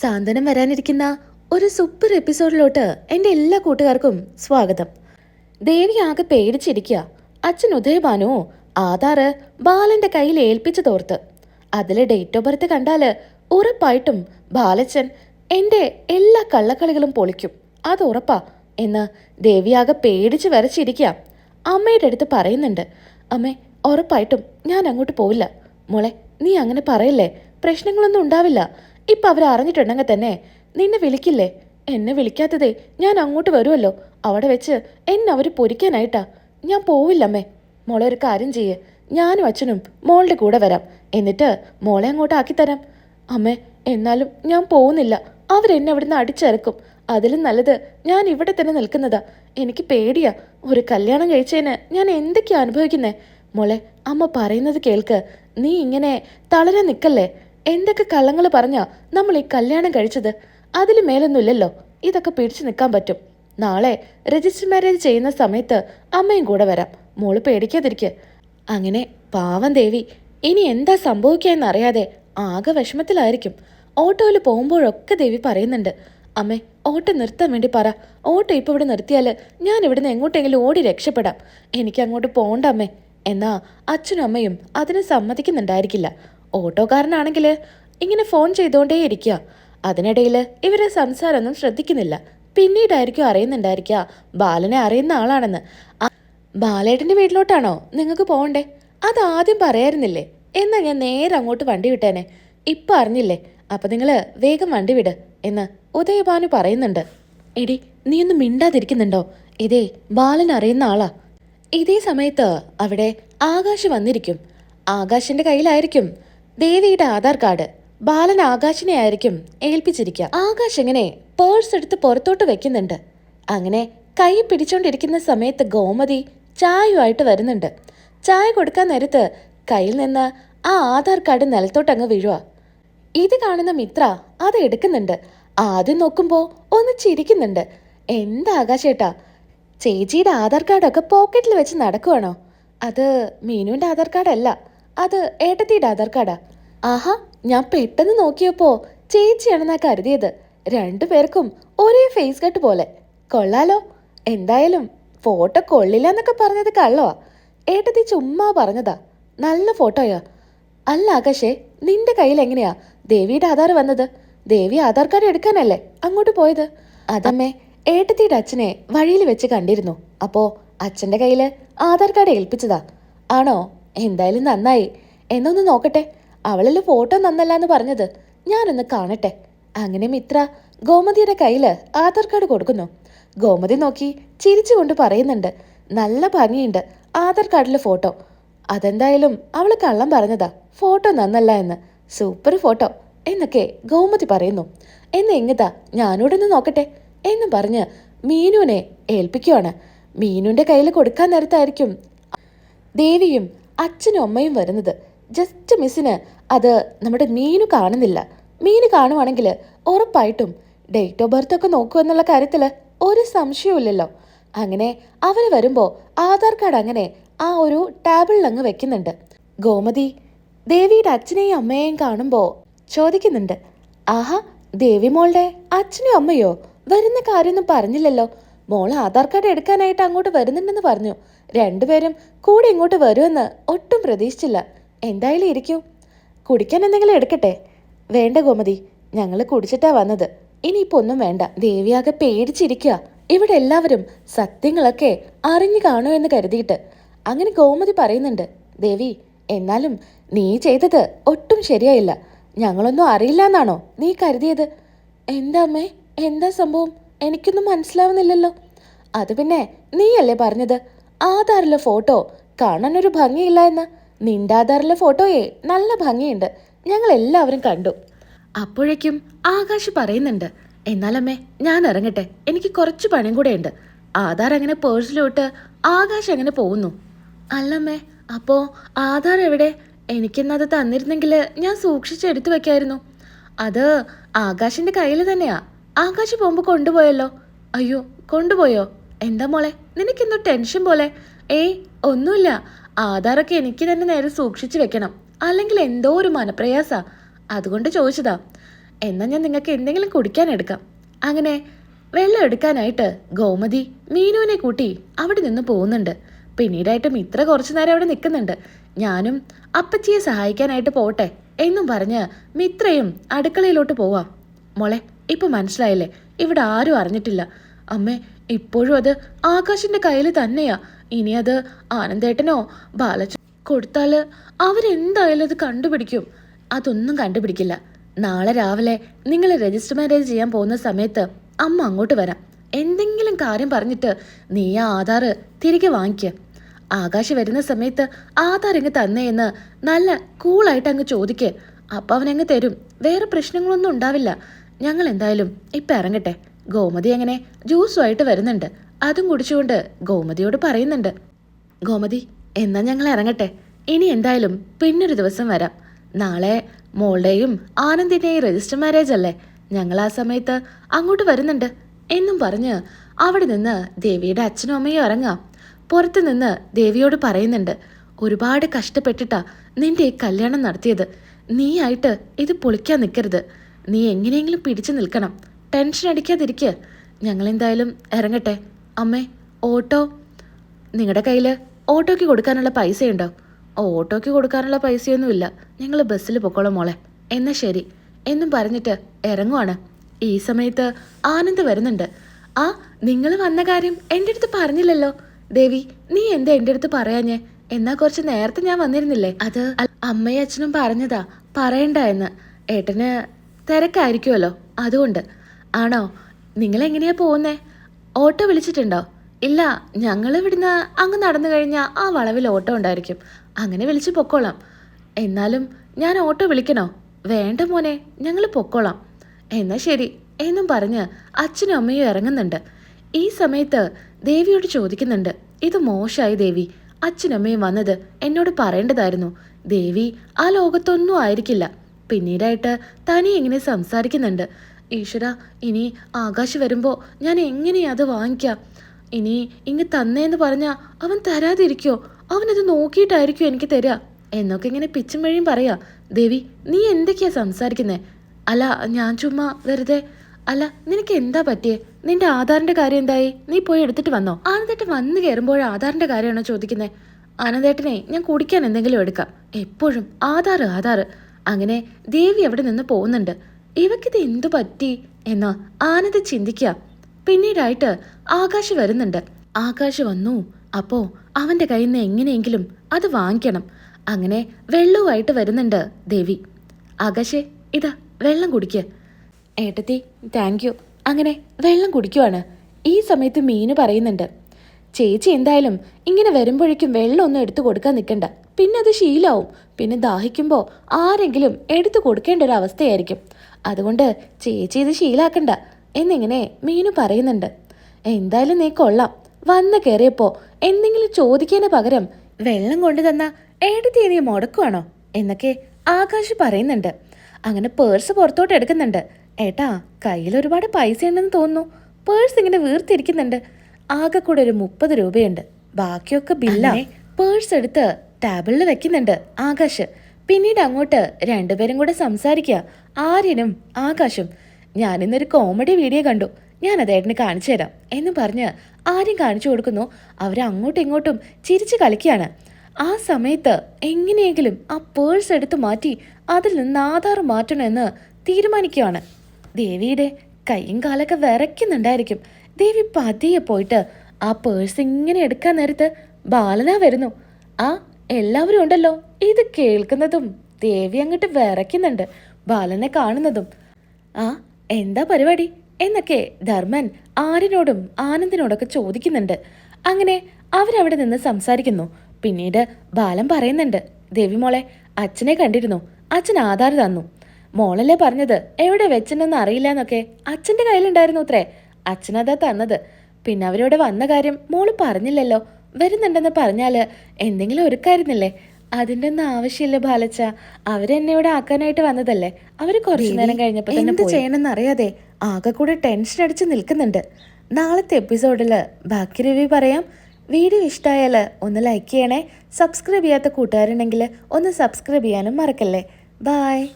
സാന്ത്വനം വരാനിരിക്കുന്ന ഒരു സൂപ്പർ എപ്പിസോഡിലോട്ട് എന്റെ എല്ലാ കൂട്ടുകാർക്കും സ്വാഗതം. ദേവി ആകെ പേടിച്ചിരിക്കുക അച്ഛൻ ഉദയഭാനുവോ ആധാറ് ബാലന്റെ കയ്യിൽ ഏൽപ്പിച്ചു തോർത്ത്. അതിലെ ഡേറ്റ് ഓഫ് ബർത്ത് കണ്ടാൽ ഉറപ്പായിട്ടും ബാലച്ചൻ എന്റെ എല്ലാ കള്ളക്കളികളും പൊളിക്കും. അത് ഉറപ്പാ എന്ന് ദേവിയാകെ പേടിച്ച് വരച്ചിരിക്കുക അമ്മയുടെ അടുത്ത് പറയുന്നുണ്ട് അമ്മേ ഉറപ്പായിട്ടും ഞാൻ അങ്ങോട്ട് പോവില്ല. മോളെ നീ അങ്ങനെ പറയല്ലേ? പ്രശ്നങ്ങളൊന്നും ഉണ്ടാവില്ല. ഇപ്പൊ അവർ അറിഞ്ഞിട്ടുണ്ടെങ്കിൽ തന്നെ നിന്നെ വിളിക്കില്ലേ? എന്നെ വിളിക്കാത്തതേ ഞാൻ അങ്ങോട്ട് വരുമല്ലോ അവിടെ വെച്ച് എന്നെ അവർ പൊരിക്കാനായിട്ടാ. ഞാൻ പോവില്ലമ്മേ. മോളെ ഒരു കാര്യം ചെയ്യേ. ഞാനും അച്ഛനും മോളുടെ കൂടെ വരാം. എന്നിട്ട് മോളെ അങ്ങോട്ട് ആക്കിത്തരാം അമ്മേ എന്നാലും ഞാൻ പോകുന്നില്ല. അവരെന്നെ അവിടുന്ന് അടിച്ചിറക്കും. അതിലും നല്ലത് ഞാൻ ഇവിടെ തന്നെ നിൽക്കുന്നതാ. എനിക്ക് പേടിയാ. ഒരു കല്യാണം കഴിച്ചതിന് ഞാൻ എന്തൊക്കെയാ അനുഭവിക്കുന്നേ? മോളെ അമ്മ പറയുന്നത് കേൾക്ക്. നീ ഇങ്ങനെ തളരാൻ നിൽക്കല്ലേ? എന്തൊക്കെ കള്ളങ്ങൾ പറഞ്ഞാ നമ്മൾ ഈ കല്യാണം കഴിച്ചത്? അതിൽ മേലൊന്നുമില്ലല്ലോ. ഇതൊക്കെ പിടിച്ചു നിൽക്കാൻ പറ്റും. നാളെ രജിസ്റ്റർ മാരേജ് ചെയ്യുന്ന സമയത്ത് അമ്മയും കൂടെ വരാം. മോൾ പേടിക്കാതിരിക്കുക അങ്ങനെ പാവം ദേവി ഇനി എന്താ സംഭവിക്കാന്ന് അറിയാതെ ആകെ വിഷമത്തിലായിരിക്കും. ഓട്ടോയിൽ പോകുമ്പോഴൊക്കെ ദേവി പറയുന്നുണ്ട് അമ്മേ ഓട്ടോ നിർത്താൻ വേണ്ടി പറ. ഓട്ടോ ഇപ്പോൾ ഇവിടെ നിർത്തിയാൽ ഞാൻ ഇവിടുന്ന് എങ്ങോട്ടെങ്കിലും ഓടി രക്ഷപ്പെടാം. എനിക്ക് അങ്ങോട്ട് പോകണ്ട അമ്മേ. എന്നാ അച്ഛനും അമ്മയും അതിന് സമ്മതിക്കുന്നുണ്ടായിരിക്കില്ല. ഓട്ടോക്കാരനാണെങ്കിൽ ഇങ്ങനെ ഫോൺ ചെയ്തുകൊണ്ടേ ഇരിക്കുക അതിനിടയിൽ ഇവരെ സംസാരമൊന്നും ശ്രദ്ധിക്കുന്നില്ല. പിന്നീടായിരിക്കും അറിയുന്നുണ്ടായിരിക്കുക. ബാലനെ അറിയുന്ന ആളാണെന്ന്. ബാലേട്ടന്റെ വീട്ടിലോട്ടാണോ നിങ്ങൾക്ക് പോകണ്ടേ? ആദ്യം പറയായിരുന്നില്ലേ? എന്നാ ഞാൻ നേരെ അങ്ങോട്ട് വണ്ടി വിട്ടേനെ. ഇപ്പൊ അറിഞ്ഞില്ലേ? അപ്പൊ നിങ്ങൾ വേഗം വണ്ടി വിട് എന്ന് ഉദയഭാനു പറയുന്നുണ്ട്. എടി നീ ഒന്ന് മിണ്ടാതിരിക്കുന്നുണ്ടോ? ഇതേ ബാലൻ അറിയുന്ന ആളാ. ഇതേ സമയത്ത് അവിടെ ആകാശ് വന്നിരിക്കും. ആകാശിന്റെ കയ്യിലായിരിക്കും ദേവിയുടെ ആധാർ കാർഡ് ബാലൻ ആകാശിനെ ആയിരിക്കും ഏൽപ്പിച്ചിരിക്കുക. ആകാശ് എങ്ങനെ പേഴ്സ് എടുത്ത് പുറത്തോട്ട് വെക്കുന്നുണ്ട്. അങ്ങനെ കൈ പിടിച്ചോണ്ടിരിക്കുന്ന സമയത്ത് ഗോമതി ചായയുമായിട്ട് വരുന്നുണ്ട്. ചായ കൊടുക്കാൻ നേരത്ത് കയ്യിൽ നിന്ന് ആ ആധാർ കാർഡ് നിലത്തോട്ടങ്ങ് വീഴുക ഇത് കാണുന്ന മിത്ര അത് എടുക്കുന്നുണ്ട്. ആദ്യം നോക്കുമ്പോൾ ഒന്ന് ചിരിക്കുന്നുണ്ട്. എന്താ ആകാശേട്ടാ ചേച്ചിയുടെ ആധാർ കാർഡൊക്കെ പോക്കറ്റിൽ വെച്ച് നടക്കുവാണോ? അത് മീനുവിന്റെ ആധാർ കാർഡല്ല അത് ഏട്ടത്തിയുടെ ആധാർ കാർഡാ. ആഹാ ഞാൻ പെട്ടെന്ന് നോക്കിയപ്പോ ചേച്ചിയാണെന്നാ കരുതിയത്. രണ്ടുപേർക്കും ഒരേ ഫേസ് കട്ട് പോലെ. കൊള്ളാലോ. എന്തായാലും ഫോട്ടോ കൊള്ളില്ല എന്നൊക്കെ പറഞ്ഞത് കള്ളവാ. ഏട്ടത്തി ചുമ്മാ പറഞ്ഞതാ. നല്ല ഫോട്ടോയാ അല്ല ആകാശേ നിന്റെ കയ്യിൽ എങ്ങനെയാ? ദേവിയുടെ ആധാർ വന്നത്? ദേവി ആധാർ കാർഡ് എടുക്കാനല്ലേ അങ്ങോട്ട് പോയത്? അതമ്മേ ഏട്ടത്തിയുടെ അച്ഛനെ വഴിയിൽ വെച്ച് കണ്ടിരുന്നു. അപ്പോ അച്ഛന്റെ കയ്യിൽ ആധാർ കാർഡ് ഏൽപ്പിച്ചതാ. ആണോ? എന്തായാലും നന്നായി. എന്നൊന്ന് നോക്കട്ടെ. അവളല്ലേ ഫോട്ടോ നന്നല്ല എന്ന് പറഞ്ഞത്? ഞാനൊന്ന് കാണട്ടെ. അങ്ങനെ മിത്ര ഗോമതിയുടെ കയ്യിൽ ആധാർ കാർഡ് കൊടുക്കുന്നു. ഗോമതി നോക്കി ചിരിച്ചുകൊണ്ട് പറയുന്നുണ്ട് നല്ല ഭംഗിയുണ്ട് ആധാർ കാർഡിലെ ഫോട്ടോ. അതെന്തായാലും അവൾ കള്ളം പറഞ്ഞതാ. ഫോട്ടോ നന്നല്ല എന്ന്. സൂപ്പർ ഫോട്ടോ എന്നൊക്കെ ഗോമതി പറയുന്നു. എന്ന് എങ്ങതാ? ഞാനോടൊന്ന് നോക്കട്ടെ എന്ന് പറഞ്ഞ് മീനുവിനെ ഏൽപ്പിക്കുവാണ്. മീനുവിന്റെ കയ്യിൽ കൊടുക്കാൻ നേരത്തായിരിക്കും ദേവിയും അച്ഛനും അമ്മയും വരുന്നത്. ജസ്റ്റ് മിസ്സിന് അത് നമ്മുടെ മീനു കാണുന്നില്ല. മീന് കാണുവാണെങ്കിൽ ഉറപ്പായിട്ടും ഡേറ്റ് ഓഫ് ബർത്ത് ഒക്കെ നോക്കൂ എന്നുള്ള കാര്യത്തിൽ ഒരു സംശയവുമില്ലല്ലോ. അങ്ങനെ അവർ വരുമ്പോൾ ആധാർ കാർഡ് അങ്ങനെ ആ ഒരു ടാബിളിൽ അങ്ങ് വെക്കുന്നുണ്ട്. ഗോമതി ദേവിയുടെ അച്ഛനെയും അമ്മയെയും കാണുമ്പോൾ ചോദിക്കുന്നുണ്ട്. ആഹാ ദേവി മോളുടെ അച്ഛനും അമ്മയോ വരുന്ന കാര്യമൊന്നും പറഞ്ഞില്ലല്ലോ. മോൾ ആധാർ കാർഡ് എടുക്കാനായിട്ട് അങ്ങോട്ട് വരുന്നുണ്ടെന്ന് പറഞ്ഞു. രണ്ടുപേരും കൂടെ ഇങ്ങോട്ട് വരുമെന്ന് ഒട്ടും പ്രതീക്ഷിച്ചില്ല. എന്തായാലും ഇരിക്കൂ. കുടിക്കാൻ എന്തെങ്കിലും എടുക്കട്ടെ. വേണ്ട ഗോമതി ഞങ്ങൾ കുടിച്ചിട്ടാ വന്നത്. ഇനിയിപ്പോ ഒന്നും വേണ്ട. ദേവിയാകെ പേടിച്ചിരിക്കുക ഇവിടെ എല്ലാവരും സത്യങ്ങളൊക്കെ അറിഞ്ഞു കാണൂ എന്ന് കരുതിയിട്ട്. അങ്ങനെ ഗോമതി പറയുന്നുണ്ട് ദേവി എന്നാലും നീ ചെയ്തത് ഒട്ടും ശരിയായില്ല. ഞങ്ങളൊന്നും അറിയില്ല എന്നാണോ നീ കരുതിയത്? എന്താ അമ്മേ? എന്താ സംഭവം? എനിക്കൊന്നും മനസ്സിലാവുന്നില്ലല്ലോ. അത് പിന്നെ നീയല്ലേ പറഞ്ഞത്? ആധാറിലെ ഫോട്ടോ കാണാനൊരു ഭംഗിയില്ല എന്ന്. നിന്റെ ഫോട്ടോയെ നല്ല ഭംഗിയുണ്ട്. ഞങ്ങൾ എല്ലാവരും കണ്ടു. അപ്പോഴേക്കും ആകാശ് പറയുന്നുണ്ട് എന്നാലമ്മേ ഞാൻ ഇറങ്ങട്ടെ. എനിക്ക് കുറച്ച് പണിയും കൂടെ ഉണ്ട്. ആധാർ അങ്ങനെ പേഴ്സിലോട്ട് ആകാശ് അങ്ങനെ പോകുന്നു. അല്ലമ്മേ അപ്പോ ആധാർ എവിടെ? എനിക്കിന്നത് തന്നിരുന്നെങ്കിൽ ഞാൻ സൂക്ഷിച്ചെടുത്തു വെക്കായിരുന്നു. അത് ആകാശിന്റെ കയ്യിൽ തന്നെയാ. ആകാശ് പോകുമ്പോ കൊണ്ടുപോയല്ലോ. അയ്യോ കൊണ്ടുപോയോ? എന്താ മോളെ? നിനക്കെന്തോ ടെൻഷൻ പോലെ. ഏയ് ഒന്നുമില്ല. ആധാറൊക്കെ എനിക്ക് തന്നെ നേരെ സൂക്ഷിച്ചു വെക്കണം. അല്ലെങ്കിൽ എന്തോ ഒരു മനപ്രയാസ. അതുകൊണ്ട് ചോദിച്ചതാ എന്നാൽ ഞാൻ നിങ്ങൾക്ക് എന്തെങ്കിലും കുടിക്കാൻ എടുക്കാം. അങ്ങനെ വെള്ളം എടുക്കാനായിട്ട് ഗോമതി മീനുവിനെ കൂട്ടി അവിടെ നിന്ന് പോകുന്നുണ്ട്. പിന്നീടായിട്ട് മിത്ര കുറച്ചു നേരം അവിടെ നിൽക്കുന്നുണ്ട്. ഞാനും അപ്പച്ചിയെ സഹായിക്കാനായിട്ട് പോട്ടെ എന്നും പറഞ്ഞ് മിത്രയും അടുക്കളയിലോട്ട് പോവാം. മോളെ ഇപ്പൊ മനസ്സിലായില്ലേ? ഇവിടെ ആരും അറിഞ്ഞിട്ടില്ല. അമ്മേ ഇപ്പോഴും അത് ആകാശിന്റെ കയ്യിൽ തന്നെയാ. ഇനി അത് ആനന്ദേട്ടനോ ബാലച്ച കൊടുത്താൽ അവരെന്തായാലും അത് കണ്ടുപിടിക്കും. അതൊന്നും കണ്ടുപിടിക്കില്ല. നാളെ രാവിലെ നിങ്ങൾ രജിസ്റ്റർ മാരേജ് ചെയ്യാൻ പോകുന്ന സമയത്ത് അമ്മ അങ്ങോട്ട് വരാം. എന്തെങ്കിലും കാര്യം പറഞ്ഞിട്ട് നീ ആ ആധാർ തിരികെ വാങ്ങിക്കുക ആകാശ് വരുന്ന സമയത്ത് ആധാർ ഇങ്ങ് തന്നേ എന്ന് നല്ല കൂളായിട്ട് അങ്ങ് ചോദിക്ക്. അവൻ അവനങ്ങ് തരും. വേറെ പ്രശ്നങ്ങളൊന്നും ഉണ്ടാവില്ല. ഞങ്ങൾ എന്തായാലും ഇപ്പൊ ഇറങ്ങട്ടെ. ഗോമതി അങ്ങനെ ജ്യൂസുമായിട്ട് വരുന്നുണ്ട്. അതും കുടിച്ചുകൊണ്ട് ഗോമതിയോട് പറയുന്നുണ്ട് ഗോമതി എന്നാ ഞങ്ങൾ ഇറങ്ങട്ടെ. ഇനി എന്തായാലും പിന്നൊരു ദിവസം വരാം. നാളെ മോളുടെയും ആനന്ദിന്റെയും രജിസ്റ്റർ മാരേജ് അല്ലേ? ഞങ്ങൾ ആ സമയത്ത് അങ്ങോട്ട് വരുന്നുണ്ട്. എന്നും പറഞ്ഞ് അവിടെ നിന്ന് ദേവിയുടെ അച്ഛനും അമ്മയും ഇറങ്ങാം. പുറത്തു നിന്ന് ദേവിയോട് പറയുന്നുണ്ട് ഒരുപാട് കഷ്ടപ്പെട്ടിട്ടാ നിന്റെ ഈ കല്യാണം നടത്തിയത്. നീയായിട്ട് ഇത് പൊളിക്കാൻ നിൽക്കരുത് നീ എങ്ങനെയെങ്കിലും പിടിച്ചു നിൽക്കണം. ടെൻഷൻ അടിക്കാതിരിക്കുക ഞങ്ങളെന്തായാലും ഇറങ്ങട്ടെ. അമ്മേ ഓട്ടോ. നിങ്ങളുടെ കയ്യിൽ ഓട്ടോയ്ക്ക് കൊടുക്കാനുള്ള പൈസയുണ്ടോ? ഓട്ടോയ്ക്ക് കൊടുക്കാനുള്ള പൈസയൊന്നുമില്ല. ഞങ്ങൾ ബസ്സിൽ പൊക്കോളാം മോളെ. എന്നാ ശരി. എന്നും പറഞ്ഞിട്ട് ഇറങ്ങുവാണ് ഈ സമയത്ത് ആനന്ദ് വരുന്നുണ്ട്. ആ നിങ്ങൾ വന്ന കാര്യം എന്റെ അടുത്ത് പറഞ്ഞില്ലല്ലോ. ദേവി നീ എന്താ എന്റെ അടുത്ത് പറയാഞ്ഞേ? എന്നാ കുറച്ച് നേരത്തെ ഞാൻ വന്നിരുന്നില്ലേ? അത് അമ്മയും അച്ഛനും പറഞ്ഞതാ. പറയണ്ട എന്ന്. ഏട്ടന് തിരക്കായിരിക്കുമല്ലോ അതുകൊണ്ട്. ആണോ? നിങ്ങൾ എങ്ങനെയാ പോകുന്നേ ഓട്ടോ വിളിച്ചിട്ടുണ്ടോ? ഇല്ല ഞങ്ങൾ ഇവിടുന്ന് അങ്ങ് നടന്നു കഴിഞ്ഞാൽ ആ വളവിൽ ഓട്ടോ ഉണ്ടായിരിക്കും. അങ്ങനെ വിളിച്ച് പൊക്കോളാം. എന്നാലും ഞാൻ ഓട്ടോ വിളിക്കണോ? വേണ്ട മോനെ ഞങ്ങൾ പൊക്കോളാം. എന്നാ ശരി എന്നും പറഞ്ഞ് അച്ഛനും അമ്മയും ഇറങ്ങുന്നുണ്ട്. ഈ സമയത്ത് ദേവിയോട് ചോദിക്കുന്നുണ്ട് ഇത് മോശമായി ദേവി. അച്ഛനമ്മയും വന്നത് എന്നോട് പറയേണ്ടതായിരുന്നു. ദേവി ആ ലോകത്തൊന്നും ആയിരിക്കില്ല. പിന്നീടായിട്ട് തനി ഇങ്ങനെ സംസാരിക്കുന്നുണ്ട്. ഈശ്വര ഇനി ആകാശ് വരുമ്പോൾ ഞാൻ എങ്ങനെയാ അത് വാങ്ങിക്കാം? ഇനി ഇങ്ങ് തന്നേന്ന് പറഞ്ഞാൽ അവൻ തരാതിരിക്കോ? അവനത് നോക്കിയിട്ടായിരിക്കും എനിക്ക് തരിക എന്നൊക്കെ ഇങ്ങനെ പിച്ചും വഴിയും പറയാ. ദേവി നീ എന്തൊക്കെയാ സംസാരിക്കുന്നേ? അല്ല ഞാൻ ചുമ്മാ വെറുതെ അല്ല നിനക്ക് എന്താ പറ്റിയേ? നിന്റെ ആധാറിന്റെ കാര്യം എന്തായി? നീ പോയി എടുത്തിട്ട് വന്നോ? ആനന്ദേട്ടൻ വന്നു കയറുമ്പോൾ ആധാറിന്റെ കാര്യമാണോ ചോദിക്കുന്നേ? ആനന്ദേട്ടനെ ഞാൻ കുടിക്കാൻ എന്തെങ്കിലും എടുക്കാം. എപ്പോഴും ആധാർ ആധാർ അങ്ങനെ ദേവി അവിടെ നിന്ന് പോകുന്നുണ്ട്. ഇവക്കിത് എന്തു പറ്റി എന്ന് ആനന്ദ് ചിന്തിക്കുക. പിന്നീടായിട്ട് ആകാശ് വരുന്നുണ്ട്. ആകാശ് വന്നു. അപ്പോ അവന്റെ കയ്യിൽ നിന്ന് എങ്ങനെയെങ്കിലും അത് വാങ്ങിക്കണം. അങ്ങനെ വെള്ളവുമായിട്ട് വരുന്നുണ്ട് ദേവി. ആകാശേ ഇതാ വെള്ളം കുടിക്ക. ഏട്ടത്തി താങ്ക് യു. അങ്ങനെ വെള്ളം കുടിക്കുവാണ്. ഈ സമയത്ത് മീന് പറയുന്നുണ്ട്. ചേച്ചി എന്തായാലും ഇങ്ങനെ വരുമ്പോഴേക്കും വെള്ളമൊന്നും എടുത്തു കൊടുക്കാൻ നിൽക്കണ്ട. പിന്നെ അത് ശീലാവും. പിന്നെ ദാഹിക്കുമ്പോൾ ആരെങ്കിലും എടുത്തു കൊടുക്കേണ്ട ഒരു അവസ്ഥയായിരിക്കും. അതുകൊണ്ട് ചേച്ചി ഇത് ശീലാക്കണ്ട എന്നിങ്ങനെ മീനു പറയുന്നുണ്ട്. എന്തായാലും നീ കൊള്ളാം. വന്ന് കയറിയപ്പോൾ എന്തെങ്കിലും ചോദിക്കാന് പകരം വെള്ളം കൊണ്ടു തന്ന ഏടത്തി നീ മുടക്കുവാണോ എന്നൊക്കെ ആകാശ് പറയുന്നുണ്ട്. അങ്ങനെ പേഴ്സ് പുറത്തോട്ട് എടുക്കുന്നുണ്ട്. ഏട്ടാ കയ്യിൽ ഒരുപാട് പൈസ ഉണ്ടെന്ന് തോന്നുന്നു. പേഴ്സ് ഇങ്ങനെ വീർത്തിരിക്കുന്നുണ്ട്. ആകെ കൂടെ ഒരു മുപ്പത് രൂപയുണ്ട്. ബാക്കിയൊക്കെ ബില്ല. പേഴ്സ് എടുത്ത് ടേബിളിൽ വെക്കുന്നുണ്ട് ആകാശ്. പിന്നീട് അങ്ങോട്ട് രണ്ടുപേരും കൂടെ സംസാരിക്കുക ആര്യനും ആകാശും. ഞാനിന്നൊരു കോമഡി വീഡിയോ കണ്ടു. ഞാൻ അത് ഏട്ടന് കാണിച്ചു തരാം എന്ന് പറഞ്ഞ് ആര്യം കാണിച്ചു കൊടുക്കുന്നു. അവർ അങ്ങോട്ടും ഇങ്ങോട്ടും ചിരിച്ച് കളിക്കുകയാണ്. ആ സമയത്ത് എങ്ങനെയെങ്കിലും ആ പേഴ്സ് എടുത്ത് മാറ്റി അതിൽ നിന്ന് ആധാർ മാറ്റണമെന്ന് തീരുമാനിക്കുകയാണ്. ദേവിയുടെ കൈയും കാലൊക്കെ വിറയ്ക്കുന്നുണ്ടായിരിക്കും. ദേവി പതിയെ പോയിട്ട് ആ പേഴ്സ് ഇങ്ങനെ എടുക്കാൻ നേരത്ത് ബാലന വരുന്നു. ആ എല്ലാവരും ഉണ്ടല്ലോ. ഇത് കേൾക്കുന്നതും ദേവി അങ്ങോട്ട് വിറയ്ക്കുന്നുണ്ട്. ബാലനെ കാണുന്നതും. ആ എന്താ പരിപാടി? എന്നൊക്കെ ധർമ്മൻ ആര്യനോടും ആനന്ദിനോടൊക്കെ ചോദിക്കുന്നുണ്ട്. അങ്ങനെ അവരവിടെ നിന്ന് സംസാരിക്കുന്നു. പിന്നീട് ബാലൻ പറയുന്നുണ്ട് ദേവി മോളെ അച്ഛനെ കണ്ടിരുന്നു. അച്ഛൻ ആധാർ തന്നു. മോളല്ലേ പറഞ്ഞത്? എവിടെ വെച്ചെന്നൊന്നും അറിയില്ല എന്നൊക്കെ. അച്ഛന്റെ കയ്യിലുണ്ടായിരുന്നു അത്രേ. അച്ഛനതാ തന്നത്. പിന്നെ അവരോട് വന്ന കാര്യം മോൾ പറഞ്ഞില്ലല്ലോ. വരുന്നുണ്ടെന്ന് പറഞ്ഞാൽ എന്തെങ്കിലും ഒരുക്കായിരുന്നില്ലേ? അതിന്റെ ഒന്നും ആവശ്യമില്ല ബാലച്ച. അവരെന്നെ ഇവിടെ ആക്കാനായിട്ട് വന്നതല്ലേ? അവർ കുറച്ചു നേരം കഴിഞ്ഞപ്പോ തന്നെ എന്ത് ചെയ്യണമെന്ന് അറിയാതെ ആകെ കൂടെ ടെൻഷൻ അടിച്ച് നിൽക്കുന്നുണ്ട്. നാളത്തെ എപ്പിസോഡിൽ ബാക്കി റിവ്യൂ പറയാം. വീഡിയോ ഇഷ്ടമായാൽ ഒന്ന് ലൈക്ക് ചെയ്യണേ. സബ്സ്ക്രൈബ് ചെയ്യാത്ത കൂട്ടുകാരുണ്ടെങ്കിൽ ഒന്ന് സബ്സ്ക്രൈബ് ചെയ്യാനും മറക്കല്ലേ. ബായ്.